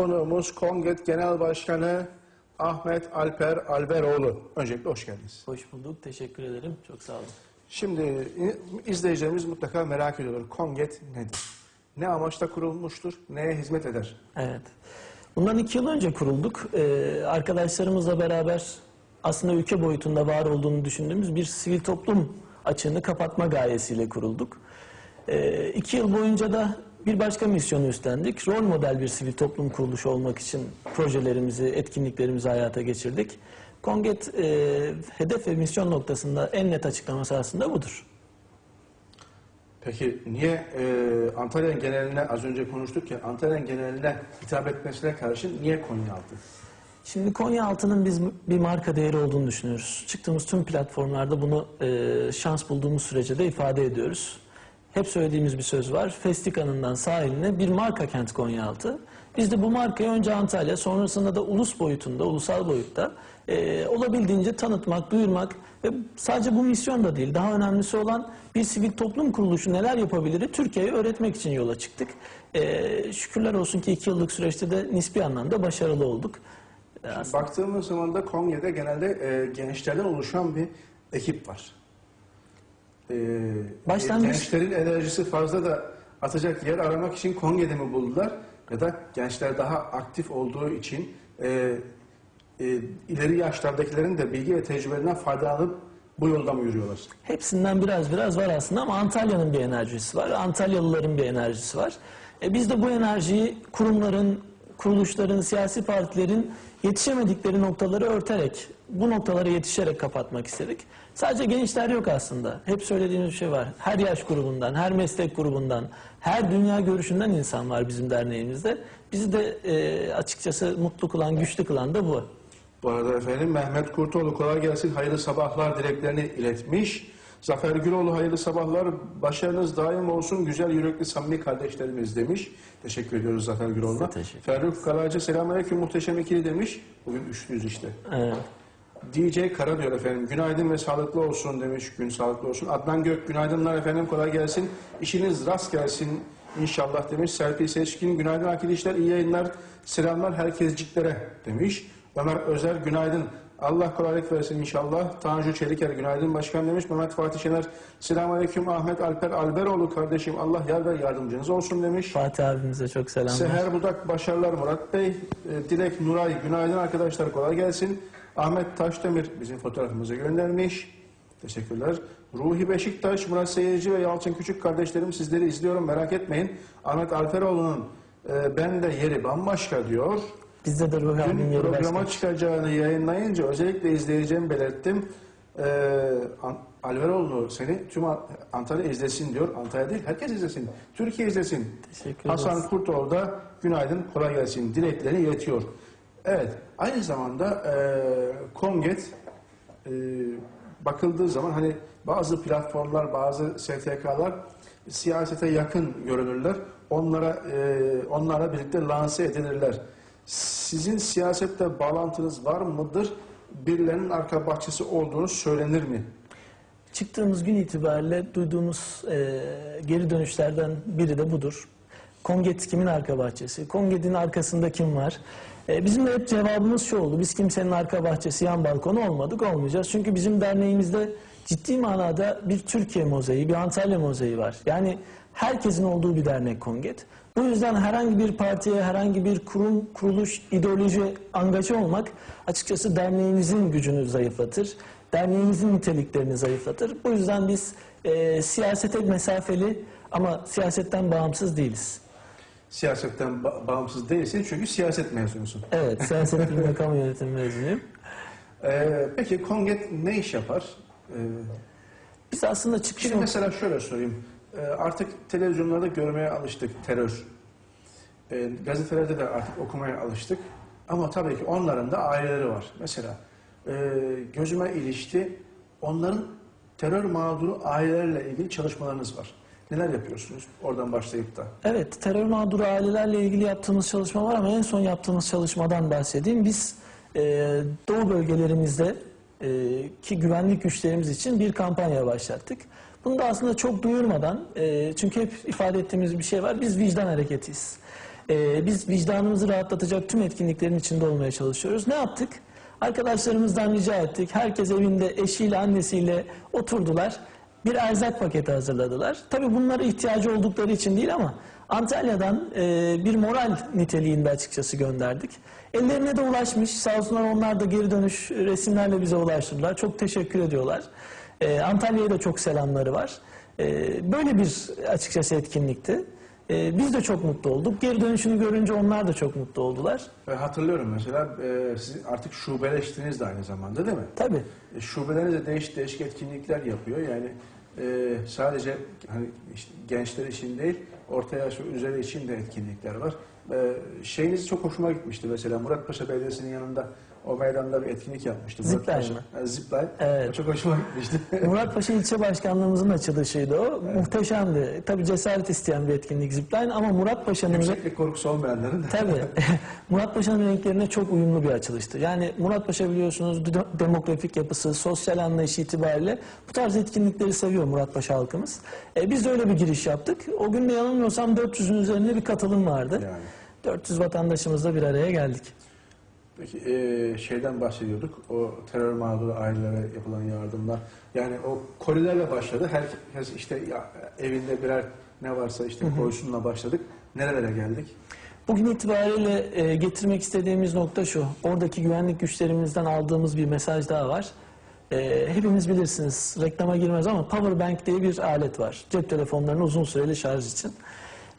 Konuğumuz Konget Genel Başkanı Ahmet Alper Alberoğlu. Öncelikle hoş geldiniz. Hoş bulduk. Teşekkür ederim. Çok sağ olun. Şimdi izleyicilerimiz mutlaka merak ediyorlar. Konget nedir? Ne amaçla kurulmuştur? Neye hizmet eder? Evet. Bundan iki yıl önce kurulduk. Ee, arkadaşlarımızla beraber aslında ülke boyutunda var olduğunu düşündüğümüz bir sivil toplum açığını kapatma gayesiyle kurulduk. Ee, iki yıl boyunca da bir başka misyonu üstlendik. Rol model bir sivil toplum kuruluşu olmak için projelerimizi, etkinliklerimizi hayata geçirdik. Konget e, hedef ve misyon noktasında en net açıklaması aslında budur. Peki niye e, Antalya'nın geneline az önce konuştuk ya Antalya'nın geneline hitap etmesine karşın niye Konyaaltı? Şimdi Konyaaltı'nın biz bir marka değeri olduğunu düşünüyoruz. Çıktığımız tüm platformlarda bunu e, şans bulduğumuz sürece de ifade ediyoruz. Hep söylediğimiz bir söz var. Festikanından sahiline bir marka kent Konyaaltı. Biz de bu markayı önce Antalya, sonrasında da ulus boyutunda, ulusal boyutta e, olabildiğince tanıtmak, duyurmak ve sadece bu misyon da değil, daha önemlisi olan bir sivil toplum kuruluşu neler yapabilir Türkiye'ye öğretmek için yola çıktık. E, şükürler olsun ki iki yıllık süreçte de nispi anlamda başarılı olduk. E, Baktığımız zaman da Konya'da genelde e, gençlerden oluşan bir ekip var. E, Başlangıç- Gençlerin enerjisi fazla da atacak yer aramak için Konya'da mı buldular? Ya da gençler daha aktif olduğu için e, e, ileri yaşlardakilerin de bilgi ve tecrübelerinden faydalanıp bu yolda mı yürüyorlar? Hepsinden biraz biraz var aslında ama Antalya'nın bir enerjisi var. Antalyalıların bir enerjisi var. E biz de bu enerjiyi kurumların, kuruluşların, siyasi partilerin yetişemedikleri noktaları örterek, bu noktalara yetişerek kapatmak istedik. Sadece gençler yok aslında. Hep söylediğimiz şey var. Her yaş grubundan, her meslek grubundan, her dünya görüşünden insan var bizim derneğimizde. Bizi de e, açıkçası mutlu kılan, güçlü kılan da bu. Bu arada efendim Mehmet Kurtoğlu kolay gelsin. Hayırlı sabahlar dileklerini iletmiş. Zafer Güloğlu hayırlı sabahlar. Başarınız daim olsun. Güzel yürekli samimi kardeşlerimiz demiş. Teşekkür ediyoruz Zafer Güloğlu'na. Ferruh Karacı selamünaleyküm muhteşem ikili demiş. Bugün üçlüyüz işte. Evet. DJ Kara diyor efendim. Günaydın ve sağlıklı olsun demiş. Gün sağlıklı olsun. Adnan Gök günaydınlar efendim. Kolay gelsin. İşiniz rast gelsin inşallah demiş. Serpil Seçkin günaydın arkadaşlar. iyi yayınlar. Selamlar herkesciklere demiş. Ömer Özer günaydın. Allah kolaylık versin inşallah. Tanju Çeliker günaydın başkan demiş. Mehmet Fatih Şener selamünaleyküm. Ahmet Alper Alberoğlu kardeşim Allah yar ve yardımcınız olsun demiş. Fatih abimize çok selamlar. Seher Budak başarılar Murat Bey. E, Dilek Nuray günaydın arkadaşlar kolay gelsin. Ahmet Taşdemir bizim fotoğrafımızı göndermiş. Teşekkürler. Ruhi Beşiktaş, Murat Seyirci ve Yalçın Küçük kardeşlerim sizleri izliyorum merak etmeyin. Ahmet Alperoğlu'nun e, ben de yeri bambaşka diyor. Bizde de Dün yeri programa başka. çıkacağını yayınlayınca özellikle izleyeceğimi belirttim. Ee, An- Alveroğlu seni tüm An- Antalya izlesin diyor. Antalya değil herkes izlesin. Türkiye izlesin. Teşekkür Hasan. Kurtoğlu da günaydın kolay gelsin dileklerini iletiyor. Evet aynı zamanda e, Konget e, bakıldığı zaman hani bazı platformlar bazı STK'lar siyasete yakın görünürler. Onlara e, onlara birlikte lanse edilirler. Sizin siyasette bağlantınız var mıdır? Birilerinin arka bahçesi olduğunu söylenir mi? Çıktığımız gün itibariyle duyduğumuz e, geri dönüşlerden biri de budur. Konget kimin arka bahçesi? Konget'in arkasında kim var? E, bizim de hep cevabımız şu oldu. Biz kimsenin arka bahçesi, yan balkonu olmadık, olmayacağız. Çünkü bizim derneğimizde ciddi manada bir Türkiye mozaiği, bir Antalya mozaiği var. Yani herkesin olduğu bir dernek Konget. Bu yüzden herhangi bir partiye, herhangi bir kurum, kuruluş, ideoloji angaja olmak açıkçası derneğimizin gücünü zayıflatır. Derneğimizin niteliklerini zayıflatır. Bu yüzden biz e, siyasete mesafeli ama siyasetten bağımsız değiliz. Siyasetten ba- bağımsız değilsin çünkü siyaset mezunusun. Evet, siyaset bilimi kamu yönetimi mezunuyum. Ee, peki Konget ne iş yapar? Ee, Biz aslında çıkış Şimdi mesela şöyle sorayım. Ee, artık televizyonlarda görmeye alıştık terör. Ee, gazetelerde de artık okumaya alıştık. Ama tabii ki onların da aileleri var. Mesela e, gözüme ilişti. Onların terör mağduru aileleriyle ilgili çalışmalarınız var. Neler yapıyorsunuz? Oradan başlayıp da. Evet, terör mağduru ailelerle ilgili yaptığımız çalışma var ama en son yaptığımız çalışmadan bahsedeyim. Biz e, Doğu bölgelerimizde e, ki güvenlik güçlerimiz için bir kampanya başlattık. Bunu da aslında çok duyurmadan, e, çünkü hep ifade ettiğimiz bir şey var, biz vicdan hareketiyiz. Ee, biz vicdanımızı rahatlatacak tüm etkinliklerin içinde olmaya çalışıyoruz. Ne yaptık? Arkadaşlarımızdan rica ettik. Herkes evinde eşiyle, annesiyle oturdular. Bir erzak paketi hazırladılar. Tabii bunlara ihtiyacı oldukları için değil ama Antalya'dan e, bir moral niteliğinde açıkçası gönderdik. Ellerine de ulaşmış. Sağ olsunlar onlar da geri dönüş resimlerle bize ulaştırdılar. Çok teşekkür ediyorlar. E, Antalya'ya da çok selamları var. E, böyle bir açıkçası etkinlikti. E, biz de çok mutlu olduk. Geri dönüşünü görünce onlar da çok mutlu oldular. E, hatırlıyorum mesela e, siz artık şubeleştiniz de aynı zamanda değil mi? Tabii. E, şubeleriniz de değişik değişik etkinlikler yapıyor. Yani e, sadece hani işte gençler için değil, orta yaş üzeri için de etkinlikler var. E, şeyiniz çok hoşuma gitmişti mesela Muratpaşa Belediyesi'nin yanında o meydanda bir etkinlik yapmıştı. Zipline Muratpaşa- mi? Zipline. Evet. O çok hoşuma gitmişti. Muratpaşa İlçe Başkanlığımızın açılışıydı o. Muhteşemdi. Tabii cesaret isteyen bir etkinlik zipline ama Muratpaşa'nın Yükseklik korkusu olmayanların. Tabii. Muratpaşa'nın renklerine çok uyumlu bir açılıştı. Yani Muratpaşa biliyorsunuz de- demografik yapısı, sosyal anlayışı itibariyle bu tarz etkinlikleri seviyor Muratpaşa halkımız. E, biz de öyle bir giriş yaptık. O gün de yanılmıyorsam 400'ün üzerinde bir katılım vardı. Yani. 400 vatandaşımızla bir araya geldik. E, şeyden bahsediyorduk. O terör mağduru ailelere yapılan yardımlar. Yani o kolilerle başladı. Herkes işte ya, evinde birer ne varsa işte koysunla başladık. Nerelere geldik? Bugün itibariyle e, getirmek istediğimiz nokta şu. Oradaki güvenlik güçlerimizden aldığımız bir mesaj daha var. E, hepimiz bilirsiniz reklama girmez ama power bank diye bir alet var. Cep telefonlarının uzun süreli şarj için.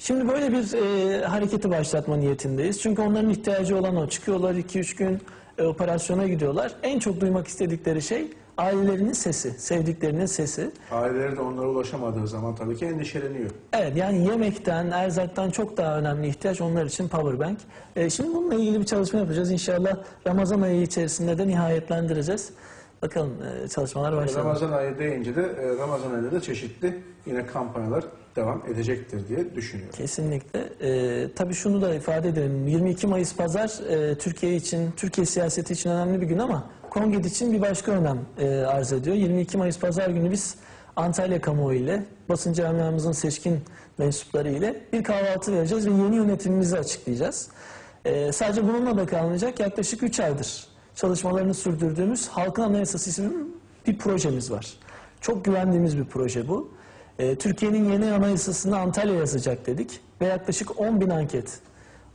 Şimdi böyle bir e, hareketi başlatma niyetindeyiz. Çünkü onların ihtiyacı olan o. Çıkıyorlar 2-3 gün e, operasyona gidiyorlar. En çok duymak istedikleri şey ailelerinin sesi, sevdiklerinin sesi. Aileleri de onlara ulaşamadığı zaman tabii ki endişeleniyor. Evet yani yemekten, erzaktan çok daha önemli ihtiyaç onlar için powerbank. Ee, şimdi bununla ilgili bir çalışma yapacağız. İnşallah Ramazan ayı içerisinde de nihayetlendireceğiz. Bakalım e, çalışmalar başladı. Ramazan ayı deyince de e, Ramazan ayında da çeşitli yine kampanyalar devam edecektir diye düşünüyorum. Kesinlikle. Ee, tabii şunu da ifade edelim. 22 Mayıs Pazar e, Türkiye için, Türkiye siyaseti için önemli bir gün ama Konged için bir başka önem e, arz ediyor. 22 Mayıs Pazar günü biz Antalya kamuoyu ile basın camiamızın seçkin mensupları ile bir kahvaltı vereceğiz ve yeni yönetimimizi açıklayacağız. Ee, sadece bununla da kalmayacak. Yaklaşık 3 aydır çalışmalarını sürdürdüğümüz Halkın Anayasası isimli bir projemiz var. Çok güvendiğimiz bir proje bu. Ee, Türkiye'nin yeni anayasasını Antalya yazacak dedik ve yaklaşık 10 bin anket.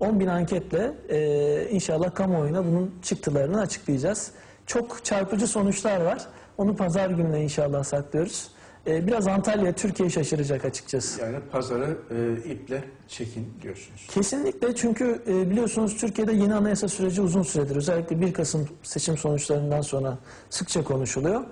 10 bin anketle e, inşallah kamuoyuna bunun çıktılarını açıklayacağız. Çok çarpıcı sonuçlar var. Onu pazar gününe inşallah saklıyoruz. E, biraz Antalya Türkiye şaşıracak açıkçası. Yani pazarı e, iple çekin diyorsunuz. Kesinlikle çünkü e, biliyorsunuz Türkiye'de yeni anayasa süreci uzun süredir. Özellikle 1 Kasım seçim sonuçlarından sonra sıkça konuşuluyor.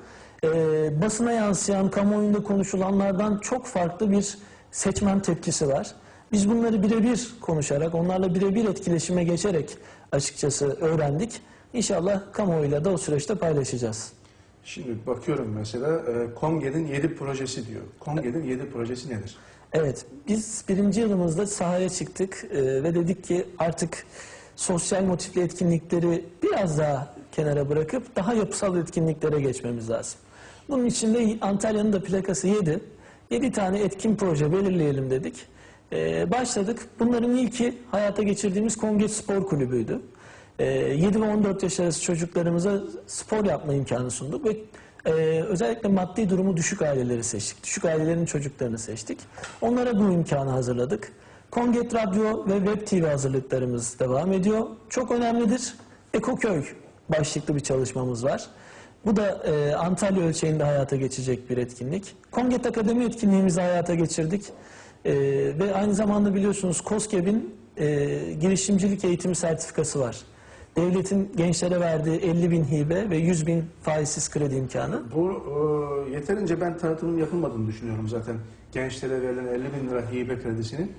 E, basına yansıyan, kamuoyunda konuşulanlardan çok farklı bir seçmen tepkisi var. Biz bunları birebir konuşarak, onlarla birebir etkileşime geçerek açıkçası öğrendik. İnşallah kamuoyuyla da o süreçte paylaşacağız. Şimdi bakıyorum mesela e, Konged'in 7 projesi diyor. Konged'in 7 projesi nedir? Evet, biz birinci yılımızda sahaya çıktık e, ve dedik ki artık sosyal motifli etkinlikleri biraz daha kenara bırakıp daha yapısal etkinliklere geçmemiz lazım. Bunun için de Antalya'nın da plakası 7. 7 tane etkin proje belirleyelim dedik. E, başladık. Bunların ilki hayata geçirdiğimiz Kongeç Spor Kulübü'ydü. E, 7 ve 14 yaş arası çocuklarımıza spor yapma imkanı sunduk ve ee, özellikle maddi durumu düşük aileleri seçtik. Düşük ailelerin çocuklarını seçtik. Onlara bu imkanı hazırladık. Konget Radyo ve Web TV hazırlıklarımız devam ediyor. Çok önemlidir. Ekoköy başlıklı bir çalışmamız var. Bu da e, Antalya ölçeğinde hayata geçecek bir etkinlik. Konget Akademi etkinliğimizi hayata geçirdik. E, ve aynı zamanda biliyorsunuz KOSGEB'in e, girişimcilik eğitimi sertifikası var. Devletin gençlere verdiği 50 bin hibe ve 100 bin faizsiz kredi imkanı. Bu e, yeterince ben tanıtımın yapılmadığını düşünüyorum zaten. Gençlere verilen 50 bin lira hibe kredisinin.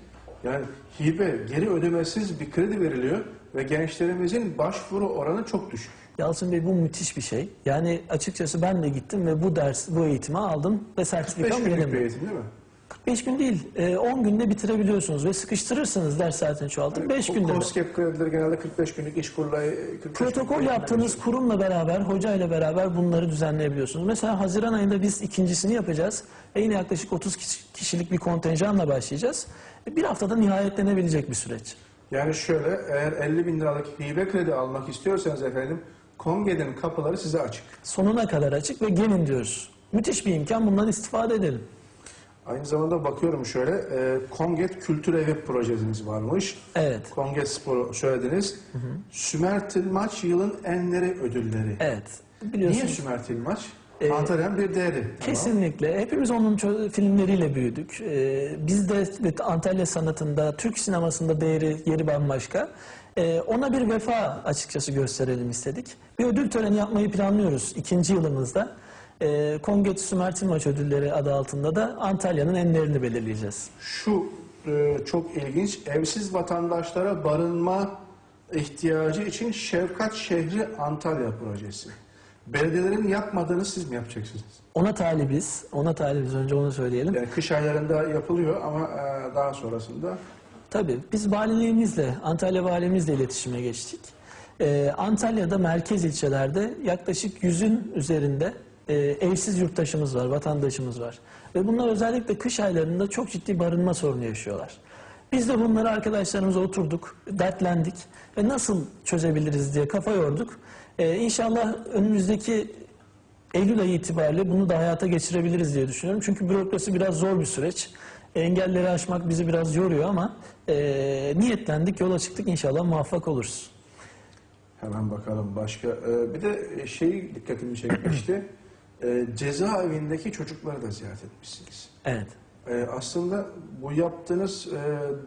Yani hibe geri ödemesiz bir kredi veriliyor ve gençlerimizin başvuru oranı çok düşük. Yalçın Bey bu müthiş bir şey. Yani açıkçası ben de gittim ve bu ders, bu eğitimi aldım ve 5 sertifikam günlük bir eğitim değil mi? 45 gün değil, e, 10 günde bitirebiliyorsunuz ve sıkıştırırsınız ders saatini çoğaltıp 5 günde. de. COSGAP kredileri genelde 45 günlük iş kurulay 45 Protokol günlük yaptığınız kurumla beraber, hocayla beraber bunları düzenleyebiliyorsunuz. Mesela Haziran ayında biz ikincisini yapacağız ve yine yaklaşık 30 kişi- kişilik bir kontenjanla başlayacağız. Bir haftada nihayetlenebilecek bir süreç. Yani şöyle eğer 50 bin liralık hibe kredi almak istiyorsanız efendim Konge'nin kapıları size açık. Sonuna kadar açık ve gelin diyoruz. Müthiş bir imkan bundan istifade edelim. Aynı zamanda bakıyorum şöyle e, Konget Kültür Evi projesiniz varmış. Evet. Konget Spor'u söylediniz. Sümer Tilmaç yılın enleri ödülleri. Evet. Biliyorsun. Niye Sümer Tilmaç? Ee, Antalya'nın bir değeri. Kesinlikle. Hepimiz onun filmleriyle büyüdük. Ee, biz de Antalya sanatında, Türk sinemasında değeri, yeri bambaşka. Ee, ona bir vefa açıkçası gösterelim istedik. Bir ödül töreni yapmayı planlıyoruz ikinci yılımızda. Ee, Konget Sümer Tilmaç Ödülleri adı altında da Antalya'nın enlerini belirleyeceğiz. Şu e, çok ilginç. Evsiz vatandaşlara barınma ihtiyacı için Şefkat Şehri Antalya projesi. Belediyelerin yapmadığını siz mi yapacaksınız? Ona talibiz. Ona talibiz. Önce onu söyleyelim. Yani kış aylarında yapılıyor ama e, daha sonrasında Tabii biz valiliğimizle, Antalya valimizle iletişime geçtik. Ee, Antalya'da merkez ilçelerde yaklaşık yüzün üzerinde e, evsiz yurttaşımız var, vatandaşımız var. Ve bunlar özellikle kış aylarında çok ciddi barınma sorunu yaşıyorlar. Biz de bunları arkadaşlarımızla oturduk, dertlendik ve nasıl çözebiliriz diye kafa yorduk. Ee, inşallah önümüzdeki Eylül ayı itibariyle bunu da hayata geçirebiliriz diye düşünüyorum. Çünkü bürokrasi biraz zor bir süreç. Engelleri aşmak bizi biraz yoruyor ama e, niyetlendik, yola çıktık inşallah muvaffak oluruz. hemen bakalım başka. E, bir de şey dikkatimi çekmişti. E, cezaevindeki çocukları da ziyaret etmişsiniz. Evet. E, aslında bu yaptığınız e,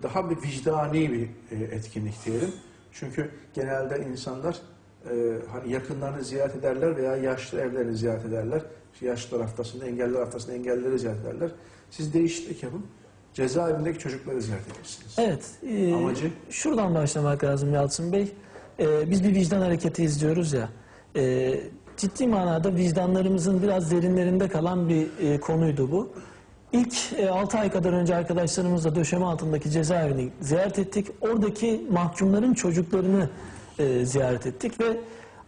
daha bir vicdani bir e, etkinlik diyelim. Çünkü genelde insanlar e, hani yakınlarını ziyaret ederler veya yaşlı evlerini ziyaret ederler. İşte yaşlılar haftasında, engelliler haftasında engellileri ziyaret ederler. Siz değişiklik yapın. Cezaevindeki çocukları ziyaret edersiniz. Evet. e, Amacı? Şuradan başlamak lazım Yalçın Bey. E, biz bir vicdan hareketi izliyoruz ya. E, ciddi manada vicdanlarımızın biraz derinlerinde kalan bir e, konuydu bu. İlk 6 ay kadar önce arkadaşlarımızla döşeme altındaki cezaevini ziyaret ettik. Oradaki mahkumların çocuklarını e, ziyaret ettik ve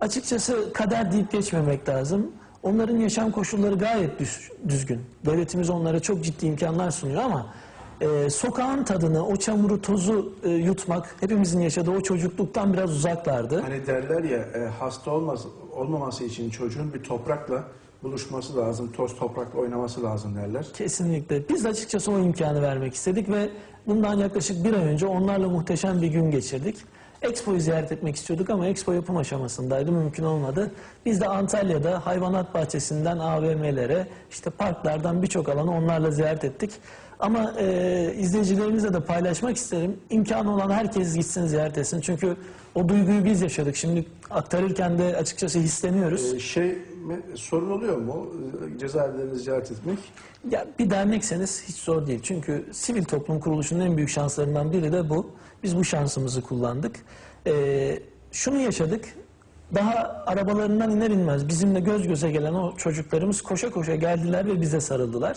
açıkçası kader deyip geçmemek lazım. Onların yaşam koşulları gayet düz- düzgün. Devletimiz onlara çok ciddi imkanlar sunuyor ama e, sokağın tadını, o çamuru, tozu e, yutmak hepimizin yaşadığı o çocukluktan biraz uzaklardı. Hani derler ya e, hasta olmaz, olmaması için çocuğun bir toprakla buluşması lazım, toz toprakla oynaması lazım derler. Kesinlikle. Biz açıkçası o imkanı vermek istedik ve bundan yaklaşık bir ay önce onlarla muhteşem bir gün geçirdik. Expo'yu ziyaret etmek istiyorduk ama Expo yapım aşamasındaydı, mümkün olmadı. Biz de Antalya'da hayvanat bahçesinden AVM'lere, işte parklardan birçok alanı onlarla ziyaret ettik. Ama e, izleyicilerimizle de paylaşmak isterim. İmkanı olan herkes gitsin ziyaret etsin. Çünkü o duyguyu biz yaşadık. Şimdi aktarırken de açıkçası hisleniyoruz. E, şey mi- sorun oluyor mu e, cezaevlerini ziyaret etmek? Ya bir dernekseniz hiç zor değil. Çünkü sivil toplum kuruluşunun en büyük şanslarından biri de bu. Biz bu şansımızı kullandık. Ee, şunu yaşadık. Daha arabalarından iner inmez bizimle göz göze gelen o çocuklarımız koşa koşa geldiler ve bize sarıldılar.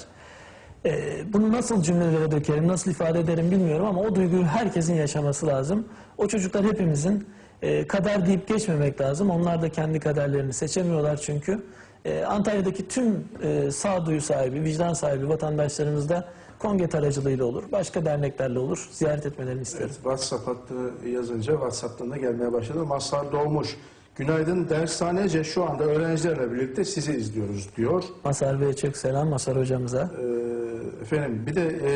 Ee, bunu nasıl cümlelere dökerim, nasıl ifade ederim bilmiyorum ama o duyguyu herkesin yaşaması lazım. O çocuklar hepimizin e, kader deyip geçmemek lazım. Onlar da kendi kaderlerini seçemiyorlar çünkü. Ee, Antalya'daki tüm e, sağduyu sahibi, vicdan sahibi vatandaşlarımız da Konget aracılığıyla olur, başka derneklerle olur. Ziyaret etmelerini isterim. Evet, WhatsApp hattını yazınca WhatsApp'tan da gelmeye başladı. Mazhar Doğmuş. Günaydın dershanece şu anda öğrencilerle birlikte sizi izliyoruz diyor. Masar Bey'e çok selam, Masar hocamıza. Ee, efendim bir de e,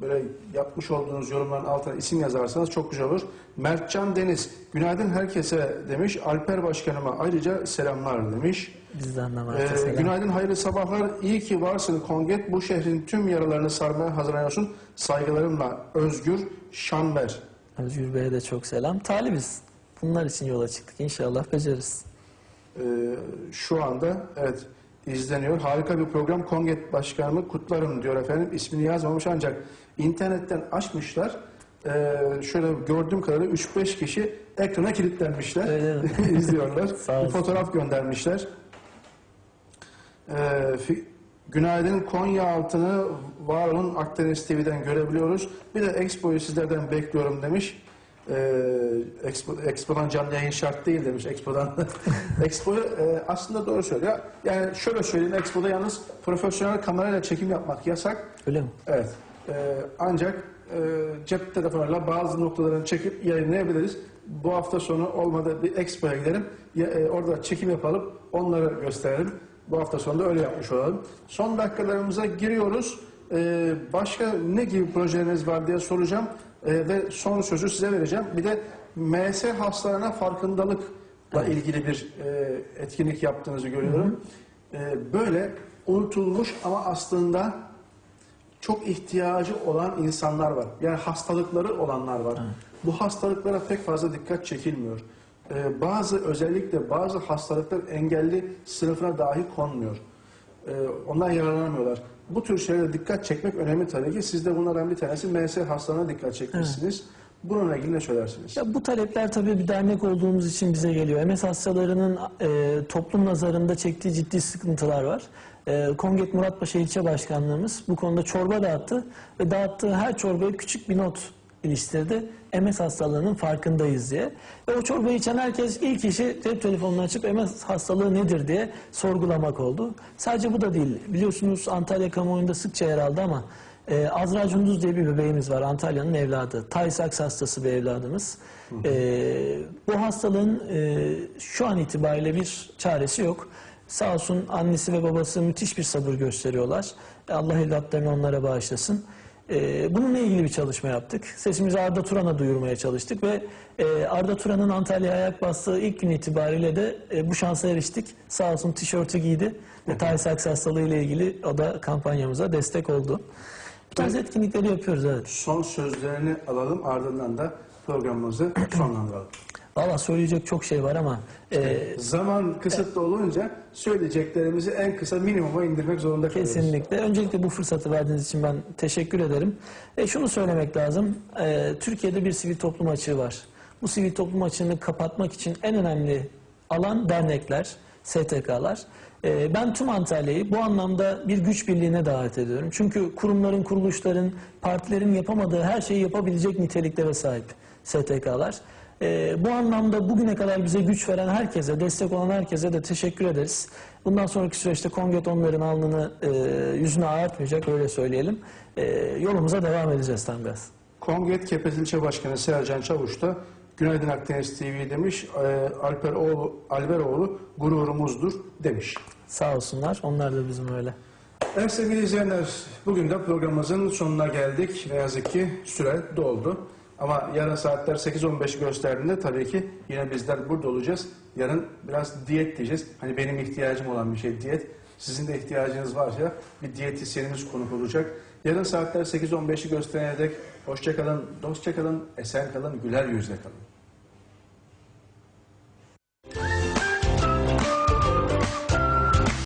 böyle yapmış olduğunuz yorumların altına isim yazarsanız çok güzel olur. Mertcan Deniz, günaydın herkese demiş. Alper Başkanıma ayrıca selamlar demiş. Bizden de Ee, Mert'e selam. günaydın, hayırlı sabahlar. İyi ki varsın Konget. Bu şehrin tüm yaralarını sarmaya hazırlanıyorsun. Saygılarımla Özgür Şanver. Özgür Bey'e de çok selam. Talibiz. Bunlar için yola çıktık. İnşallah beceririz. Ee, şu anda evet izleniyor. Harika bir program. Konget Başkanımı kutlarım diyor efendim. İsmini yazmamış ancak internetten açmışlar. Ee, şöyle gördüğüm kadarıyla 3-5 kişi ekrana kilitlenmişler. Öyle mi? izliyorlar. Bir fotoğraf göndermişler. Ee, Günaydın Konya altını var olun Akdeniz TV'den görebiliyoruz. Bir de Expo'yu sizlerden bekliyorum demiş. Ee, Expo, Expo'dan canlı yayın şart değil demiş Expo'dan. Expo'yu e, aslında doğru söylüyor. Yani şöyle söyleyeyim Expo'da yalnız profesyonel kamerayla çekim yapmak yasak. Öyle mi? Evet. Ee, ancak cep telefonuyla bazı noktalarını çekip yayınlayabiliriz. Bu hafta sonu olmadı bir Expo'ya gidelim. E, orada çekim yapalım. Onları gösterelim. Bu hafta sonu da öyle yapmış olalım. Son dakikalarımıza giriyoruz. E, başka ne gibi projeleriniz var diye soracağım. E, ve son sözü size vereceğim. Bir de MS hastalarına farkındalıkla ilgili bir e, etkinlik yaptığınızı görüyorum. E, böyle unutulmuş ama aslında çok ihtiyacı olan insanlar var. Yani hastalıkları olanlar var. Bu hastalıklara pek fazla dikkat çekilmiyor. Ee, bazı özellikle bazı hastalıklar engelli sınıfına dahi konmuyor. Ee, ondan yararlanamıyorlar. Bu tür şeylere dikkat çekmek önemli tabii ki. Siz de bunlardan bir tanesi MS hastalığına dikkat çekmişsiniz. Bununla ilgili ne söylersiniz? Ya bu talepler tabii bir dernek olduğumuz için bize geliyor. MS hastalarının e, toplum nazarında çektiği ciddi sıkıntılar var. E, Konget Muratpaşa İlçe Başkanlığımız bu konuda çorba dağıttı ve dağıttığı her çorbaya küçük bir not iliştirdi. MS hastalığının farkındayız diye. Ve o çorbayı içen herkes ilk işi cep telefonunu açıp MS hastalığı nedir diye sorgulamak oldu. Sadece bu da değil. Biliyorsunuz Antalya kamuoyunda sıkça yer aldı ama ee, Azra Cunduz diye bir bebeğimiz var Antalya'nın evladı. Tay-Sachs hastası bir evladımız. Ee, bu hastalığın e, şu an itibariyle bir çaresi yok. Sağ olsun annesi ve babası müthiş bir sabır gösteriyorlar. Allah evlatlarını onlara bağışlasın. Ee, bununla ilgili bir çalışma yaptık. Sesimizi Arda Turan'a duyurmaya çalıştık ve e, Arda Turan'ın Antalya'ya ayak bastığı ilk gün itibariyle de e, bu şansa eriştik. Sağ olsun tişörtü giydi ve Tay-Sachs hastalığı ile ilgili o da kampanyamıza destek oldu. Bu tarz etkinlikleri yapıyoruz evet. Son sözlerini alalım ardından da programımızı sonlandıralım. Valla söyleyecek çok şey var ama e, Zaman kısıtlı olunca söyleyeceklerimizi en kısa minimuma indirmek zorunda kalıyoruz. kesinlikle. Öncelikle bu fırsatı verdiğiniz için ben teşekkür ederim. E, şunu söylemek lazım. E, Türkiye'de bir sivil toplum açığı var. Bu sivil toplum açığını kapatmak için en önemli alan dernekler, STK'lar. E, ben tüm Antalya'yı bu anlamda bir güç birliğine davet ediyorum. Çünkü kurumların, kuruluşların, partilerin yapamadığı her şeyi yapabilecek niteliklere sahip STK'lar. Ee, bu anlamda bugüne kadar bize güç veren herkese, destek olan herkese de teşekkür ederiz. Bundan sonraki süreçte Konget onların alnını, e, yüzünü ağartmayacak öyle söyleyelim. E, yolumuza devam edeceğiz tam gaz. Konget Kepez İlçe Başkanı Sercan Çavuş da Günaydın Akdeniz TV demiş. E, Alperoğlu, Alberoğlu gururumuzdur demiş. Sağ olsunlar. Onlar da bizim öyle. Evet sevgili izleyenler, bugün de programımızın sonuna geldik. Ne yazık ki süre doldu. Ama yarın saatler 8.15'i gösterdiğinde tabii ki yine bizler burada olacağız. Yarın biraz diyet diyeceğiz. Hani benim ihtiyacım olan bir şey diyet. Sizin de ihtiyacınız varsa bir diyetisyenimiz konuk olacak. Yarın saatler 8.15'i gösterene dek hoşça kalın, dostça kalın, esen kalın, güler yüzle kalın.